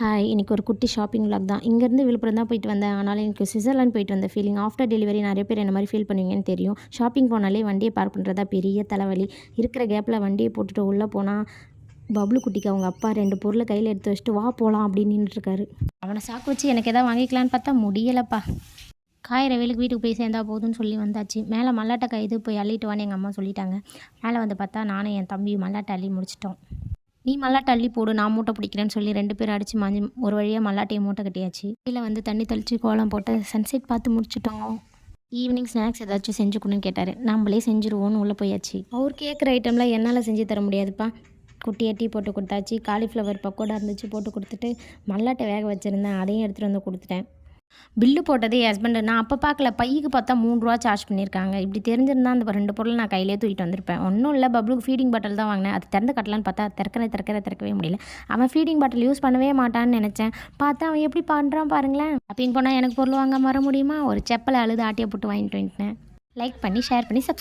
Hi இன்றைக்கி ஒரு குட்டி ஷாப்பிங் லாக் தான். இங்கேருந்து விழுப்புரம் தான் போயிட்டு வந்தேன். ஆனாலும் எனக்கு சுவிட்சர்லாந்து போயிட்டு வந்த ஃபீலிங் ஆஃப்டர் டெலிவரி நிறைய பேர் என்ன மாதிரி ஃபீல் பண்ணுவீங்கன்னு தெரியும். ஷாப்பிங் போனாலே வண்டியை பார்க் பண்ணுறதா பெரிய தலைவலி. இருக்கிற கேப்பில் வண்டியை போட்டுட்டு உள்ளே போனால் பப்ளு குட்டிக்கு அவங்க அப்பா ரெண்டு பொருளை கையில் எடுத்து வச்சுட்டு வா போகலாம் அப்படின்னு நின்றுட்டுருக்காரு அவனை சாக்கு வச்சு எனக்கு எதாவது வாங்கிக்கலான்னு பார்த்தா முடியலப்பா. காயிற வேலுக்கு வீட்டுக்கு போய் சேர்ந்தா போதும்னு சொல்லி வந்தாச்சு. மேலே மல்லாட்டை கைது போய் அள்ளிட்டு வான்னு எங்கள் அம்மா சொல்லிட்டாங்க. மேலே வந்து பார்த்தா நானும் என் தம்பியும் மல்லாட்டை அள்ளி முடிச்சிட்டோம். நீ மல்லாட்டை அள்ளி போடு நான் மூட்டை பிடிக்கிறேன்னு சொல்லி ரெண்டு பேரும் அடித்து மாஞ்சி ஒரு வழியாக மல்லாட்டையை மூட்டை கட்டியாச்சு. கீழே வந்து தண்ணி தெளித்து கோலம் போட்டு சன்செட் பார்த்து முடிச்சிட்டோம். ஈவினிங் ஸ்நாக்ஸ் ஏதாச்சும் செஞ்சு கொடுன்னு கேட்டார். நம்மளே செஞ்சுருவோன்னு உள்ளே போயாச்சு. அவர் கேட்குற ஐட்டம்லாம் என்னால் செஞ்சு தர முடியாதுப்பா. குட்டியை டீ போட்டு கொடுத்தாச்சு காலிஃப்ளவர் பக்கோடா இருந்துச்சு போட்டு கொடுத்துட்டு மல்லாட்டை வேக வச்சுருந்தேன். அதையும் எடுத்துகிட்டு வந்து கொடுத்துட்டேன். பில்லு போட்டது என் ஹஸ்பண்டு நான் அப்போ பார்க்கல. பைக்கு பார்த்தா மூணு ரூபா சார்ஜ் பண்ணியிருக்காங்க. இப்படி தெரிஞ்சிருந்தா அந்த ரெண்டு பொருள் நான் கையிலே தூக்கிட்டு வந்திருப்பேன். ஒன்றும் இல்லை பப்ளுக்கு ஃபீடிங் பாட்டில் தான் வாங்கினேன். அது திறந்து கட்டலான்னு பார்த்தா திறக்கிற திறக்கிற திறக்கவே முடியல. அவன் ஃபீடிங் பாட்டில் யூஸ் பண்ணவே மாட்டான்னு நினச்சேன். பார்த்தா அவன் எப்படி பண்ணுறான் பாருங்களேன். அப்படின்னு போனால் எனக்கு பொருள் வாங்க வர முடியுமா ஒரு செப்பலை அழுது ஆட்டியை போட்டு வாங்கிட்டு வந்துட்டேன். லைக் பண்ணி ஷேர் பண்ணி சப்ஸ்கிரைப்